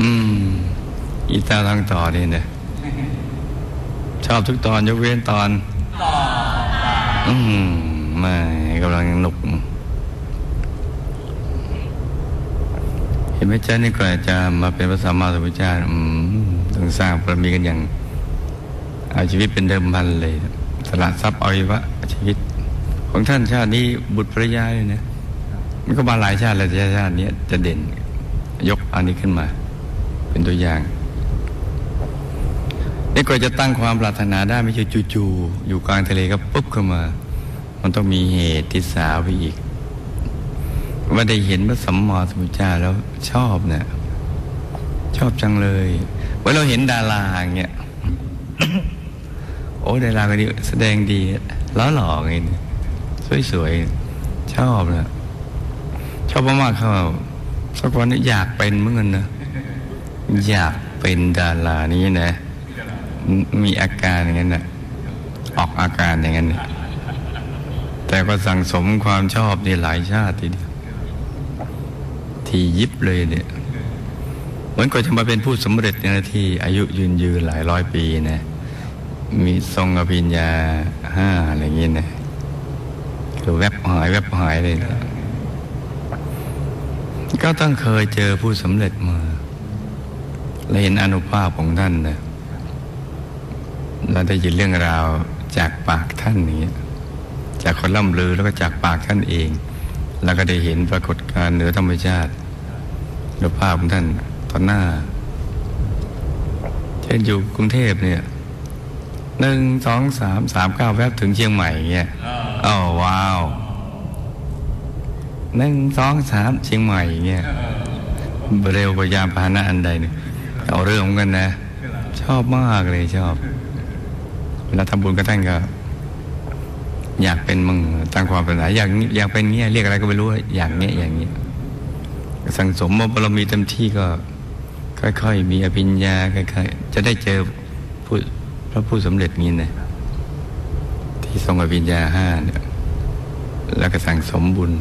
อืม อีตาทางต่อนี่เนี่ยชอบทุกตอนยกเว้นตอน อืมไม่กำลังหนุก เห็นไหมจ๊ะนี่ก่อนจะมาเป็นพระสัมมาสัมพุทธเจ้าอืมต้องสร้างบารมีกันอย่าง เอาชีวิตเป็นเดิมพันเลย สละทรัพย์อวัยวะชีวิต ของท่านชาตินี้บุตรภรรยาเลยนะมันก็มาหลายชาติแล้วแต่ชาตินี้จะเด่น ยกอันนี้ขึ้นมา เป็นตัวอย่างนี่ก็จะตั้งความปรารถนาได้ไม่ใช่จู่ๆอยู่กลางทะเลก็ปุ๊บเข้ามา มันต้องมีเหตุที่สาวไปอีก ว่าได้เห็นพระสัมมาสัมพุทธเจ้าแล้วชอบเนี่ยชอบจังเลยว่าเราเห็นดาราอย่างเงี้ยโอ้ดาราคนนี้แสดงดีล้อหล่อไงเนี่ยสวยๆชอบนะชอบมากๆเขาสักวันนี้อยากเป็นเหมือนกันนะ อยากเป็นดารานี้นะ มีอาการอย่างนั้นนะออกอาการอย่างนั้นนะแต่ก็สั่งสมความชอบในหลายชาติทีเดียว ที่ยิบเลยเนี่ยเหมือนกว่าจะมาเป็นผู้สำเร็จในที่ อายุยืนยืนหลายร้อยปีนะมีทรงอภิญญาห้าอะไรอย่างเงี้ยนะคือแวบหายแวบหายเลยนะก็ต้องเคยเจอผู้สำเร็จมา และเห็นอนุภาพของท่านนะเราได้ยินเรื่องราวจากปากท่านอย่างเงี้ยจากคนล่ำลือแล้วก็จากปากท่านเอง แล้วก็ได้เห็นปรากฏการณ์เหนือธรรมชาติอนุภาพของท่านต่อหน้า เช่นอยู่กรุงเทพเนี่ยหนึ่งสองสามสามเก้าแวบถึงเชียงใหม่เงี้ยอ๋อว้าวหนึ่งสองสามเชียงใหม่เงี้ยเร็วกว่ายานพาหนะอันใดเนี่ย เอาเรื่องเหมือนกันนะ ชอบมากเลยชอบเวลาทำบุญกับท่านก็ อยากเป็นมึงตั้งความปรารถนาอยากนี้อยากเป็นเงี้ยเรียกอะไรก็ไม่รู้อย่างเงี้ยอย่างเงี้ยสังสมบารมีเต็มที่ก็ ค่อยๆ มีอภิญญาค่อยๆจะได้เจอผู้พระผู้สำเร็จนี้นะที่ทรงอภิญญาห้าเนี่ยแล้วก็สั่งสมบุญ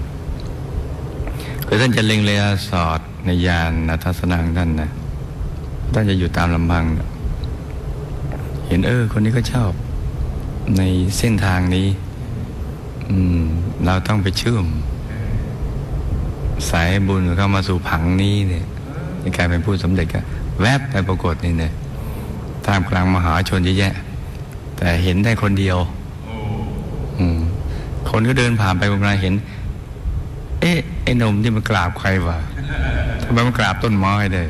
คือท่านจะเล็งเรียสอดในยานนทัศนาของท่านนะ ท่านจะอยู่ตามลำพัง เห็นเออ คนนี้ก็ชอบ ในเส้นทางนี้ เราต้องไปเชื่อม สายบุญเข้ามาสู่ผังนี้เนี่ยในการเป็นผู้สำเร็จก็แวบไปปรากฏนี่เนี่ยท่ามกลางมหาชนเยอะแยะ แต่เห็นได้คนเดียวคนก็เดินผ่านไปมาเห็น เอ๊ะ ไอ้นมที่มันกราบใครวะทำไมมันกราบต้นไม้ได้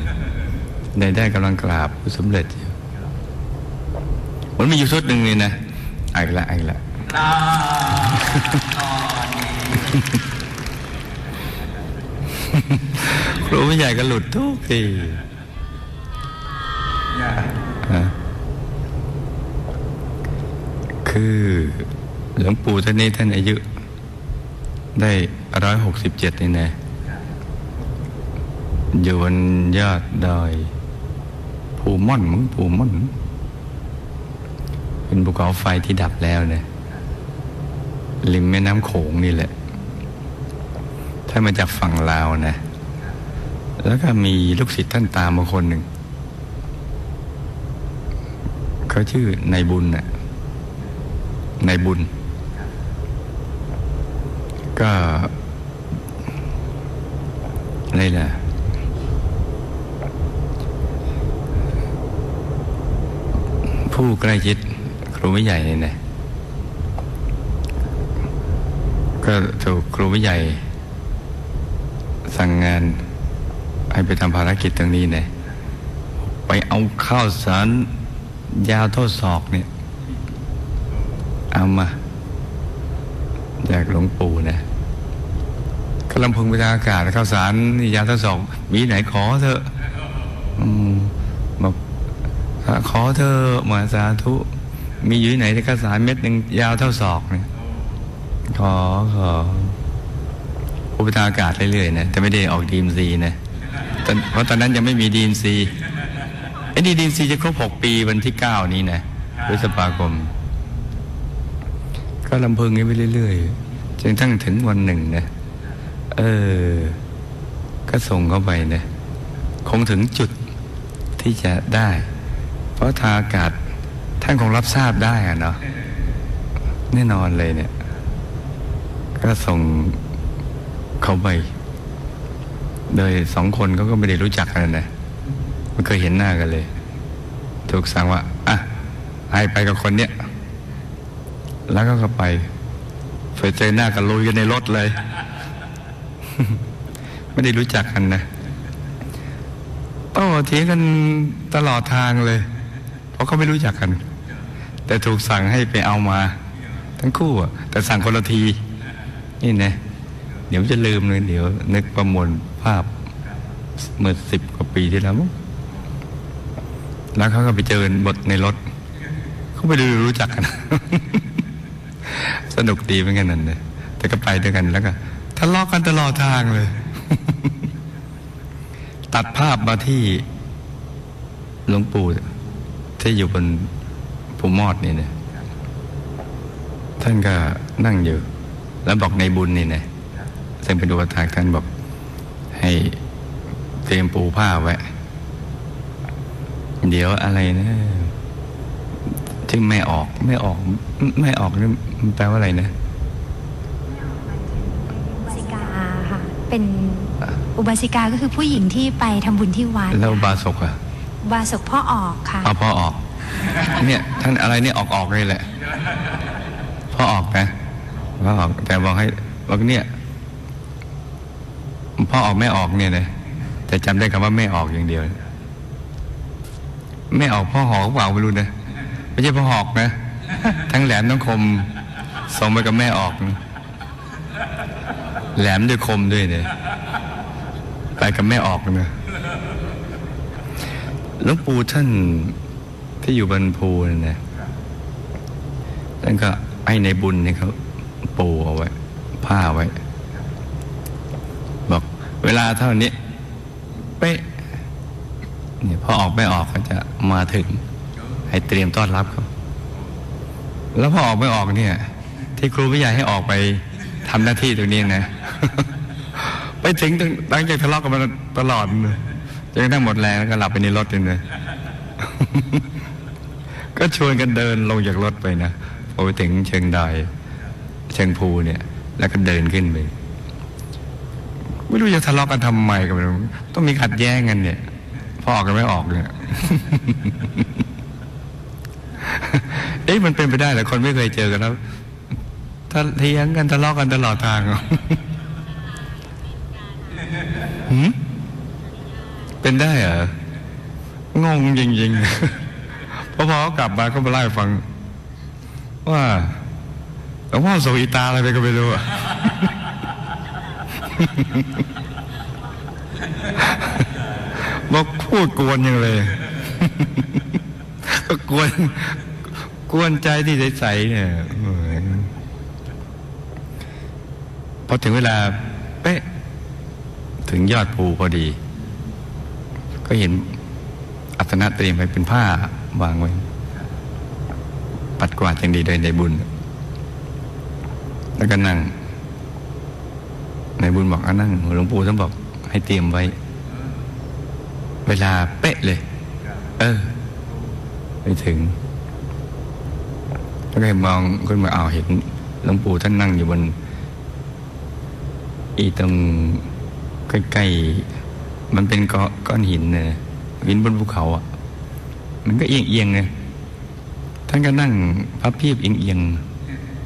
ในได้กำลังกราบผู้สำเร็จอยู่มันมีอยู่ชุดหนึ่งเลยนะไอ้ละไอ้ละครูไม่ใหญ่ก็หลุดทุกทีคือหลวงปู่ท่านนี้ท่านอายุ ได้ร้อยหกสิบเจ็ดนี่นะอยู่บนยอดดอย ภูม่อนมึงภูม่อนเป็นภูเขาไฟที่ดับแล้วเนี่ยริมแม่น้ำโขงนี่แหละ ถ้ามาจากฝั่งลาวนะ แล้วก็มีลูกศิษย์ท่านตามมาคนหนึ่ง เขาชื่อนายบุญน่ะนายบุญ ก็อะไรล่ะ ผู้ใกล้ชิดครูวิใหญ่เนี่ยนะก็ถูกครูวิใหญ่ สั่งงานให้ไปทำภารกิจตรงนี้เนี่ยไปเอาข้าวสารยาวเท่าศอกเนี่ย เอามา จากหลวงปู่นะก็ลำพึงไปทางอากาศข้าวสารยาวเท่าศอก มีไหนขอเถอะ อืม ขอเธอมาสาธุ มีอยู่ไหนที่ข้าวสารเม็ดหนึ่งยาวเท่าศอกเนี่ยขอขออุปทานอากาศเรื่อยๆนะแต่ไม่ได้ออกดีมซีนะเพราะตอนนั้นยังไม่มีดีมซีไอ้ดีดีมซีจะครบหกปีวันที่เก้านี้นะพฤษภาคม ก็ลำพึงงี้ไปเรื่อยๆจนทั้งถึงวันหนึ่งนะเออ ก็ส่งเข้าไปนะคงถึงจุดที่จะได้ เพราะทางอากาศท่านคงรับทราบได้อะเนาะแน่นอนเลยเนี่ย ก็ส่งเขาไป โดยสองคนเขาก็ไม่ได้รู้จักกันนะไม่เคยเห็นหน้ากันเลย ถูกสั่งว่าอะให้ไปกับคนเนี้ยแล้วก็ก็ไปไปเจอหน้ากันลุยกันในรถเลย ไม่ได้รู้จักกันนะโต้เถียงกันตลอดทางเลย ราะเขาไม่รู้จักกัน แต่ถูกสั่งให้ไปเอามา ทั้งคู่อะแต่สั่งคนละที นี่นะเดี๋ยวจะลืมเลยเดี๋ยว นึกประมวลภาพเมื่อสิบกว่าปีที่แล้วแล้วเขาก็ไปเจอบทในรถ เขาไปดูรู้จักกัน สนุกดีเหมือนกันนั่นเลยแต่ก็ไปด้วยกันแล้วก็ทะเลาะกันตลอดทางเลย ตัดภาพมาที่หลวงปู่ ที่อยู่บนภูมอดนี่เนี่ยท่านก็นั่งอยู่ แล้วบอกในบุญนี่นะซึ่งเป็นอุปถากท่านบอกให้เตรียมปูผ้าไว้ เดี๋ยวอะไรนะถึงไม่ออกไม่ออกไม่ออกนี่มันแปลว่าอะไรนะอุบาสิกาค่ะเป็นอุบาสิกาก็คือผู้หญิงที่ไปทำบุญที่วัดแล้วบาศกอะ อุบาสกพ่อออกค่ะเอาพ่อออก เนี่ยท่านอะไรเนี่ยออกออกเลยแหละพ่อออกนะพ่อออกแต่บอกให้บอกเนี่ยพ่อออกไม่ออกเนี่ยนะแต่จำได้คำว่าไม่ออกอย่างเดียวไม่ออกพ่อหอกเปล่าไม่รู้นะไม่ใช่พ่อหอกนะ ทั้งแหลมทั้งคมส่งไปกับแม่ออกนะแหลมด้วยคมด้วยเนี่ยไปกับแม่ออกนะ หลวงปู่ท่านที่อยู่บนภูนั่นะท่านก็ให้ในบุญเนี่ยเขาปูเอาไว้ ผ้าไว้ บอกเวลาเท่านี้เป๊ะเนี่ยพอออกไม่ออกเขาจะมาถึง ให้เตรียมต้อนรับเขาแล้วพอออกไม่ออกเนี่ย ที่ครูไม่อยาให้ออกไปทำหน้าที่ตรงนี้นะ ไปถึงหลังจากทะเลาะกันมาตลอดเลย จนกระทั่งหมดแรงแล้วก็หลับไปในรถเลยก็ชวนกันเดินลงจากรถไปนะพอไปถึงเชิงดอยเชิงภูเนี่ย แล้วก็เดินขึ้นไปไม่รู้จะทะเลาะกันทำไมกันไม่รู้ต้องมีขัดแย้งกันเนี่ย พอออกกันไม่ออกเนี่ยเอ๊ะมันเป็นไปได้เหรอคนไม่เคยเจอกันแล้วถ้าเถียงกันทะเลาะกันตลอดทางเหรอหืม เป็นได้เหรองงจริงๆพอพอกลับมาก็มาเล่าฟัง ว่าหลวงพ่อส่งอีตาอะไรไปก็ไม่รู้บอกพูดกวนยังเลยก็กวนกวนใจที่ใสๆเนี่ยพอถึงเวลา เป๊ะ ถึงยอดภูพอดี ก็เห็นอัตนะเตรียมไว้เป็นผ้าวางไว้ ปัดกวาดอย่างดีโดยในบุญ แล้วก็นั่ง ในบุญบอกอะนั่งหลวงปู่ท่านบอกให้เตรียมไว้ เวลาเป๊ะเลย เออไปถึง แล้วก็มองขึ้นมาเอาวเห็นหลวงปู่ท่านนั่งอยู่บน อีตรงใกล้ๆ มันเป็นก้อนก้อนหินเนี่ยหินบนภูเขาอะ มันก็เอียงๆไงท่านก็นั่งพับเพียบเอียง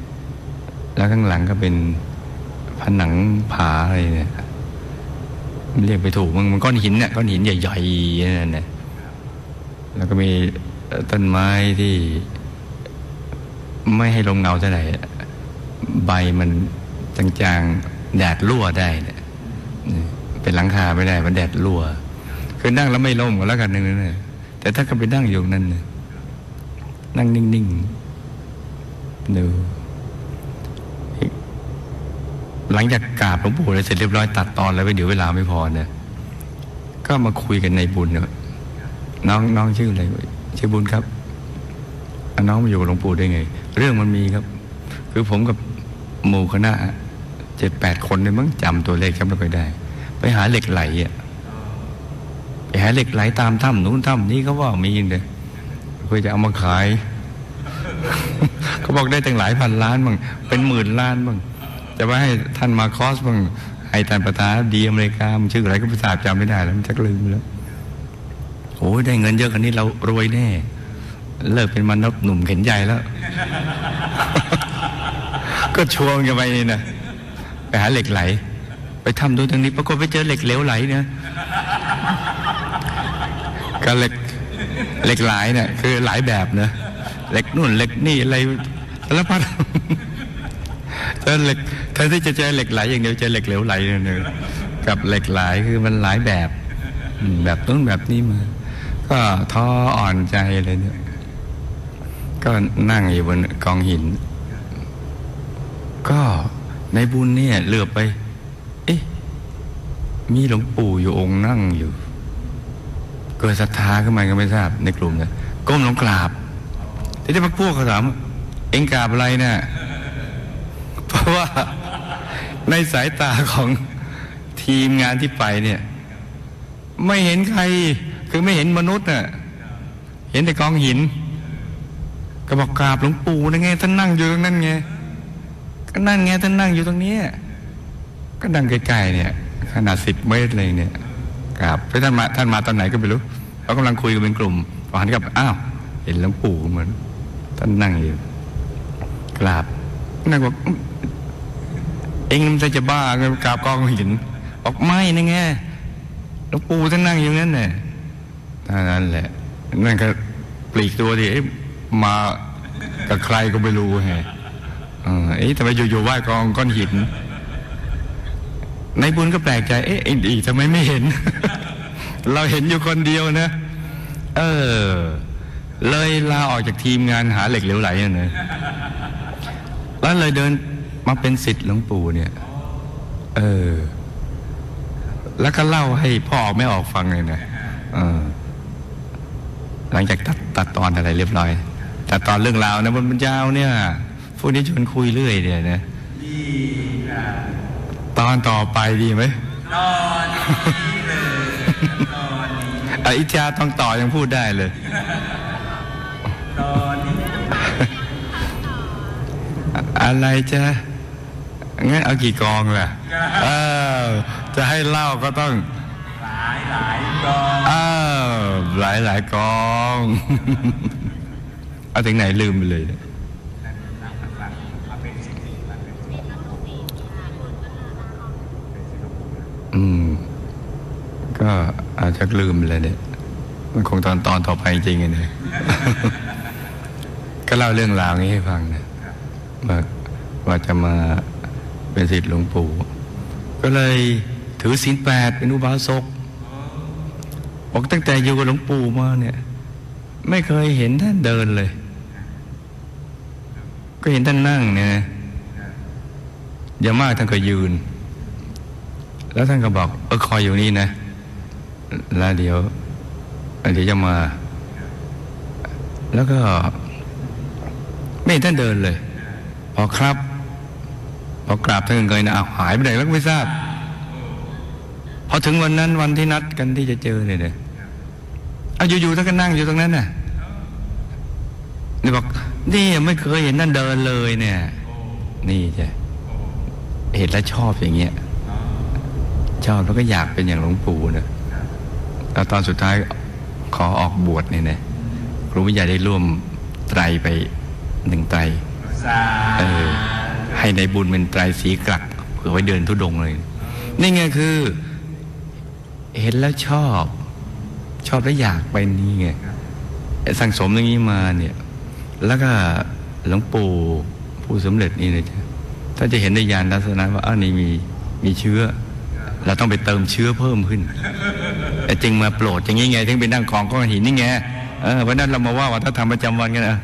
ๆแล้วข้างหลังก็เป็นผนังผาอะไรเนี่ยเรียกไปถูกมันมันก้อนหินเนี่ยก้อนหินใหญ่ๆนั่นนะแล้วก็มีต้นไม้ที่ไม่ให้ลมเงาเท่าไหร่ใบมันจางๆแดดรั่วได้เนี่ย เป็นหลังคาไม่ได้มันแดดรั่วคือนั่งแล้วไม่ล่มก็แล้วกันนึงนะแต่ถ้าก็ไปนั่งอยู่นั่นนั่งนิ่งๆดูหลังจากกราบหลวงปู่แล้วเสร็จเรียบร้อยตัดตอนแล้วไปเดี๋ยวเวลาไม่พอเนี่ยก็มาคุยกันในบุญเนี่ยน้องน้องชื่ออะไรชื่อบุญครับน้องมาอยู่กับหลวงปู่ได้ไง เรื่องมันมีครับ คือผมกับหมู่คณะเจ็ดแปดคนเนี่ยมั้งจำตัวเลขจำไม่ค่อยได้ ไปหาเหล็กไหลอะหาเหล็กไหลตามถ้ำนู้นถ้ำนี้เขาว่ามีเนี่ยเพื่อจะเอามาขายเขาบอกได้ตั้งหลายพันล้านบ้างเป็นหมื่นล้านบ้างจะว่าให้ท่านมาคอสบ้างให้ท่านประธานดีอเมริกามันชื่ออะไรก็ไม่ทราจำไม่ได้แล้วมันชักลืมไปแล้วโอ้ยได้เงินเยอะขนาดนี้เรารวยแน่ เลิกเป็นมนุษย์หนุ่มเข็นใหญ่แล้ว ก็ชวงกันไปนี่นะไปหาเหล็กไหล ไปทำดูตรงนี้ปรากฏไปเจอเหล็กเหลวไหลเนี่ยก็เหล็กเหล็กไหลเนี่ยคือหลายแบบเนะเหล็กนู่นเหล็กนี่อะไรสารพัดเจอเหล็กแทนที่จะเจอเหล็กไหลอย่างเดียวเจอเหล็กเหลวไหลเนี่ยกับเหล็กไหลคือมันหลายแบบแบบนู้นแบบนี้มา ก็ท้ออ่อนใจเลยเนี่ยก็นั่งอยู่บนกองหิน ก็ในบุญเนี่ยเหลือไป มีหลวงปู่อยู่องค์นั่งอยู่ เกิดศรัทธาขึ้นมาก็ไม่ทราบในกลุ่มเนี่ยก้มลงกราบที่ได้พักพวกเขาถามเอ็งกราบอะไรเนี่ยเพราะว่าในสายตาของทีมงานที่ไปเนี่ย ไม่เห็นใคร คือไม่เห็นมนุษย์น่ะ เห็นแต่กองหิน ก็บอกกราบหลวงปู่นะไงท่านนั่งอยู่ตรงนั้นไงก็นั่นไงท่านนั่งอยู่ตรงนี้ก็นั่งใกลๆเนี่ย ขนาดสิบเมตรเลยเนี่ยกราบไปท่านมาท่านมาตอนไหนก็ไม่รู้เขากำลังคุยกันเป็นกลุ่มพอหันกลับอ้าวเห็นหลวงปู่เหมือน ท่านนั่งอยู่กราบนั่งบอกอื้อเองมันจะบ้าไงกราบกองหินบอกไม่นะไงหลวงปู่ท่านนั่งอยู่นั่นน่ะท่านั้นแหละนั่นก็ปลีกตัวดิมากับใครก็ไม่รู้ไงเออเอ๊ะทำไมอยู่ๆไหว้กองก้อนหิน ในบุญก็แปลกใจ เอ๊ะไอ้อีทำไมไม่เห็น เราเห็นอยู่คนเดียวนะ เออ เลยลาออกจากทีมงานหาเหล็กเหลวไหลน่ะนะแล้วเลยเดินมาเป็นสิทธิ์หลวงปู่เนี่ย เออ แล้วก็เล่าให้พ่อออกไม่ออกฟังเลยนะเออ หลังจากตัดตัดตอนอะไรเรียบร้อย แตัดตอนเรื่องราวนะมันมันยาวเนี่ยพวกนี้ชวนคุยเรื่อยเนี่ยนะ ตอนต่อไปดีไหมตอนนี้เลยตอนนี้อิจาต้องต่อยังพูดได้เลยตอนนี้อะไรจะงั้นเอากี่กองล่ะเออจะให้เล่าก็ต้องอ้าวหลายหลายกอง เอาถึงไหนลืมไปเลยเนี่ยอืม ก็อาจจะลืมเลยเนี่ย มันคงตอนตอนต่อไปจริงๆเนี่ยก็เล่าเรื่องราวนี้ให้ฟังนะว่าว่าจะมาเป็นศิษย์หลวงปู่ ก็เลยถือศีลแปดเป็นอุบาสกบอกตั้งแต่อยู่กับหลวงปู่มาเนี่ย ไม่เคยเห็นท่านเดินเลย ก็เห็นท่านนั่งเนี่ยอย่ามากท่านก็ยืน แล้วท่านก็บอกเออคอยอยู่นี่นะ แล้วเดี๋ยวเดี๋ยวจะมา แล้วก็ ไม่เห็นท่านเดินเลย พอครับ พอกราบท่านเงยนะอ้าวหายไปไหนแล้วไม่ทราบ พอถึงวันนั้นวันที่นัดกันที่จะเจอเนี่ยเนี่ยเอาอยู่ๆท่านก็นั่งอยู่ตรงนั้นน่ะนี่บอกนี่ไม่เคยเห็นท่านเดินเลยเนี่ย นี่จ้ะเห็นแล้วชอบอย่างเงี้ยชอบแล้วก็อยากเป็นอย่างหลวงปู่นะ แล้วตอนสุดท้ายขอออกบวชเนี่ยนะครูวิทยาได้ร่วมไตรไปหนึ่งไตรเออให้ในบุญเป็นไตรสีกลักเผื่อไว้เดินทุดงค์เลย นี่ไงคือ เห็นแล้วชอบ ชอบแล้วอยากไปนี่ไงสั่งสมอย่างนี้มาเนี่ย แล้วก็หลวงปู่ผู้สำเร็จนี่นะจ๊ะถ้าจะเห็นในยานลักษณะว่าอ้าวนี่มีมีเชื้อ เราต้องไปเติมเชื้อเพิ่มขึ้นแต่จึงมาโปรดอย่างนี้ไงถึงไปนั่งกองก้อนหินนี่ไงเออเพราะนั้นเรามาว่าวัฒนธรรมประจำวันกันนะ